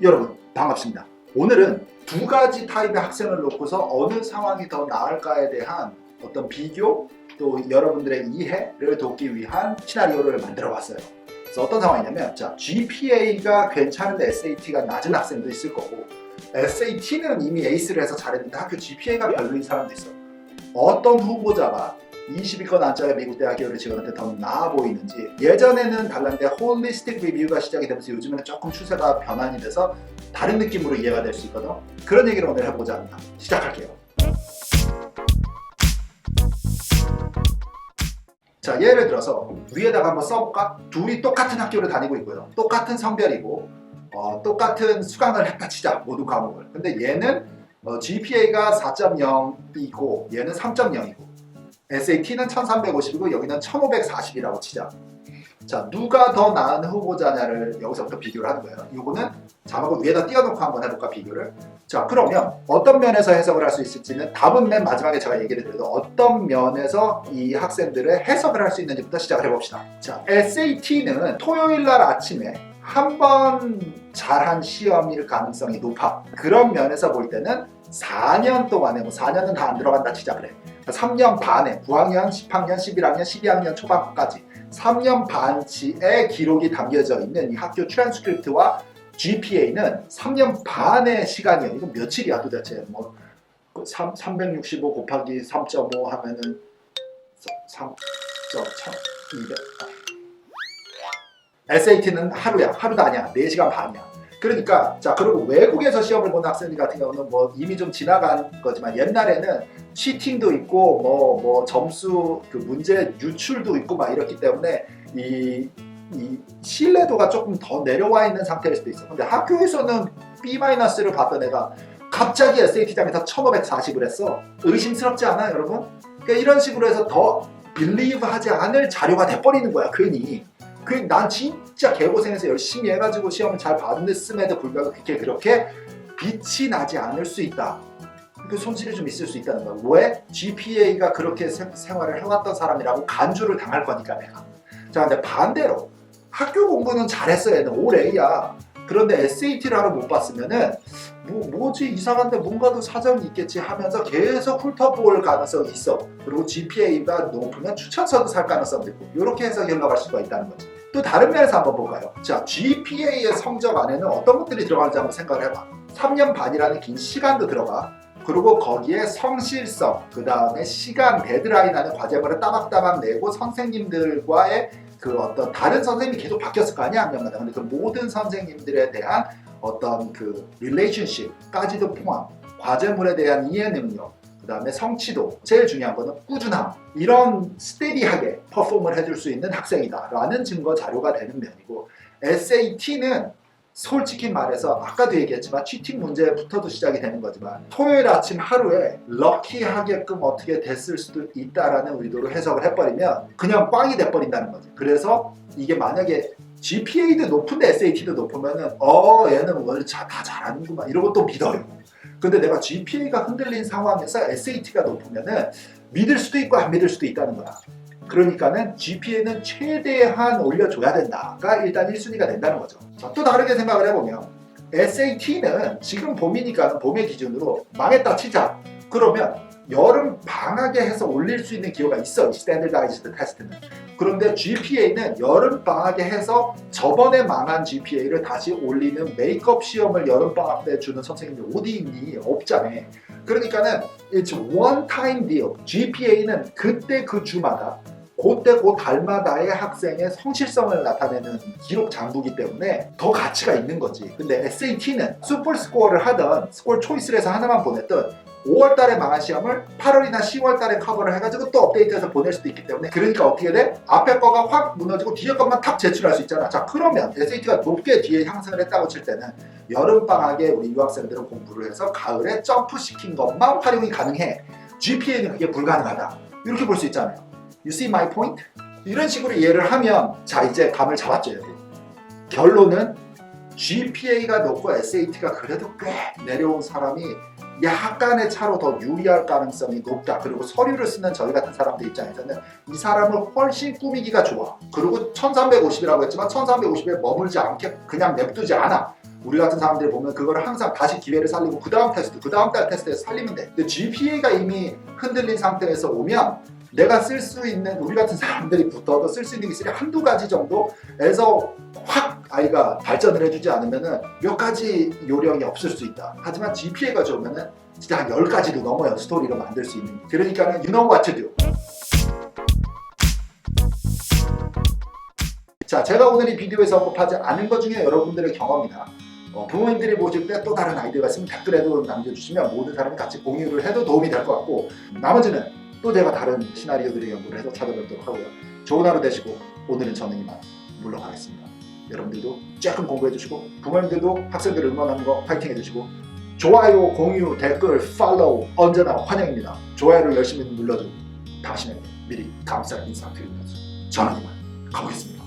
여러분 반갑습니다. 오늘은 두 가지 타입의 학생을 놓고서 어느 상황이 더 나을까에 대한 어떤 비교 또 여러분들의 이해를 돕기 위한 시나리오를 만들어 봤어요. 그래서 어떤 상황이냐면 자 GPA가 괜찮은데 SAT가 낮은 학생도 있을 거고 SAT는 이미 에이스를 해서 잘했는데 학교 GPA가 별로인 사람도 있어. 어떤 후보자가 20위권 안짝의 미국 대학교를 지원할 때더 나아 보이는지 예전에는 달랐는데 홀리스틱 리뷰가 시작이 되면서 요즘에는 조금 추세가 변환이 돼서 다른 느낌으로 이해가 될 수 있거든. 그런 얘기를 오늘 해보자 합니다. 시작할게요. 자 예를 들어서 위에다가 한번 써볼까? 둘이 똑같은 학교를 다니고 있고요. 똑같은 성별이고 어, 똑같은 수강을 했다 치자 모든 과목을. 근데 얘는 어, GPA가 4.0이고 얘는 3.0이고 SAT는 1350이고 여기는 1540이라고 치자. 자, 누가 더 나은 후보자냐를 여기서부터 비교를 하는 거예요. 이거는 자막을 위에다 띄워놓고 한번 해볼까 비교를. 자, 그러면 어떤 면에서 해석을 할 수 있을지는 답은 맨 마지막에 제가 얘기를 드려도 어떤 면에서 이 학생들의 해석을 할 수 있는지부터 시작을 해봅시다. 자, SAT는 토요일 날 아침에 한 번 잘한 시험일 가능성이 높아. 그런 면에서 볼 때는 4년 동안에 뭐 4년은 다 안 들어간다 치자 그래. 3년 반에 9학년, 10학년, 11학년, 12학년 초반까지 3년 반치의 기록이 담겨져 있는 이 학교 트랜스크립트와 GPA는 3년 반의 시간이에요. 이건 며칠이야 도대체? 뭐 3, 365 곱하기 3.5 하면은 3, 200. SAT는 하루야. 하루도 아니야. 4시간 반이야. 그러니까 자 그리고 외국에서 시험을 보는 학생 같은 경우는 뭐 이미 좀 지나간 거지만 옛날에는 치팅도 있고 뭐뭐 점수 그 문제 유출도 있고 막 이렇기 때문에 이, 이 신뢰도가 조금 더 내려와 있는 상태일 수도 있어. 근데 학교에서는 B-를 받던 애가 갑자기 SAT장에서 1540을 했어. 의심스럽지 않아요, 여러분? 그러니까 이런 식으로 해서 더 빌리브 하지 않을 자료가 돼버리는 거야, 괜히. 그난 진짜 개고생해서 열심히 해가지고 시험을 잘 받았음에도 불구하고 그게 그렇게 빛이 나지 않을 수 있다. 그 손실이 좀 있을 수 있다는 거야. 왜? GPA가 그렇게 세- 생활을 해왔던 사람이라고 간주를 당할 거니까 내가. 자, 근데 반대로 학교 공부는 잘했어 얘는 올 A야. 그런데 SAT를 하러 못 봤으면은 뭐 뭐지 이상한데 뭔가도 사정이 있겠지 하면서 계속 훑어볼 가능성이 있어. 그리고 GPA가 높으면 추천서도 살 가능성도 있고 이렇게 해서 흘러갈 수가 있다는 거지. 또 다른 면에서 한번 볼까요? 자, GPA의 성적 안에는 어떤 것들이 들어가는지 한번 생각을 해봐. 3년 반이라는 긴 시간도 들어가. 그리고 거기에 성실성, 그 다음에 시간, 데드라인 하는 과제물을 따박따박 내고 선생님들과의 그 어떤 다른 선생님이 계속 바뀌었을 거 아니야, 학년마다. 근데 그 모든 선생님들에 대한 어떤 그 릴레이션십까지도 포함, 과제물에 대한 이해 능력, 그 다음에 성취도, 제일 중요한 거는 꾸준함. 이런 스테디하게 퍼폼을 해줄 수 있는 학생이다라는 증거 자료가 되는 면이고, SAT는 솔직히 말해서 아까도 얘기했지만 치팅 문제부터도 시작이 되는 거지만 토요일 아침 하루에 럭키하게끔 어떻게 됐을 수도 있다라는 의도로 해석을 해버리면 그냥 꽝이 돼버린다는 거지. 그래서 이게 만약에 GPA도 높은데 SAT도 높으면은 어 얘는 원래 자- 다 잘하는구만 이러고 또 믿어요. 근데 내가 GPA가 흔들린 상황에서 SAT가 높으면은 믿을 수도 있고 안 믿을 수도 있다는 거야. 그러니까는 GPA는 최대한 올려줘야 된다가 일단 1순위가 된다는 거죠. 자, 또 다르게 생각을 해보면 SAT는 지금 봄이니까 봄의 기준으로 망했다 치자. 그러면 여름 방학에 해서 올릴 수 있는 기회가 있어. 이 스탠더다이즈드 테스트는. 그런데 GPA는 여름 방학에 해서 저번에 망한 GPA를 다시 올리는 메이크업 시험을 여름 방학 때 주는 선생님들 어디 있니? 없잖아. 그러니까는 it's one time deal. GPA는 그때 그 주마다 그때 그 달마다의 학생의 성실성을 나타내는 기록 장부기 때문에 더 가치가 있는 거지. 근데 SAT는 슈퍼 스코어를 하던 스코어 초이스를 해서 하나만 보냈던 5월 달에 망한 시험을 8월이나 10월 달에 커버를 해가지고 또 업데이트해서 보낼 수도 있기 때문에 그러니까 어떻게 돼? 앞에 거가 확 무너지고 뒤에 것만 탁 제출할 수 있잖아. 자 그러면 SAT가 높게 뒤에 향상을 했다고 칠 때는 여름방학에 우리 유학생들은 공부를 해서 가을에 점프시킨 것만 활용이 가능해. GPA는 그게 불가능하다. 이렇게 볼 수 있잖아요. You see my point? 이런 식으로 이해를 하면 자 이제 감을 잡았죠 여기. 결론은 GPA가 높고 SAT가 그래도 꽤 내려온 사람이 약간의 차로 더 유리할 가능성이 높다. 그리고 서류를 쓰는 저희 같은 사람들 입장에서는 이 사람을 훨씬 꾸미기가 좋아. 그리고 1350이라고 했지만 1350에 머물지 않게 그냥 냅두지 않아. 우리 같은 사람들이 보면 그거를 항상 다시 기회를 살리고 그 다음 테스트, 그 다음 달 테스트에서 살리면 돼. 근데 GPA가 이미 흔들린 상태에서 오면 내가 쓸 수 있는 우리 같은 사람들이 붙어도 쓸 수 있는 기술이 한두 가지 정도에서 확 아이가 발전을 해주지 않으면은 몇 가지 요령이 없을 수 있다. 하지만 GPA가 좋으면은 진짜 한 10가지도 넘어요. 스토리로 만들 수 있는. 그러니까는 you know what to do. 자, 제가 오늘 이 비디오에서 언급하지 않은 것 중에 여러분들의 경험이나 어, 부모님들이 보실 때 또 다른 아이디어가 있으면 댓글에도 남겨주시면 모든 사람이 같이 공유를 해도 도움이 될 것 같고 나머지는 또 제가 다른 시나리오들의 연구를 해서 찾아뵙도록 하고요. 좋은 하루 되시고 오늘은 저는 이만 물러가겠습니다. 여러분들도 조금 공부해 주시고 부모님들도 학생들 응원하는 거 파이팅 해 주시고 좋아요, 공유, 댓글, 팔로우 언제나 환영입니다. 좋아요를 열심히 눌러준 당신에게 미리 감사 인사드리면서 저는 이만 가보겠습니다.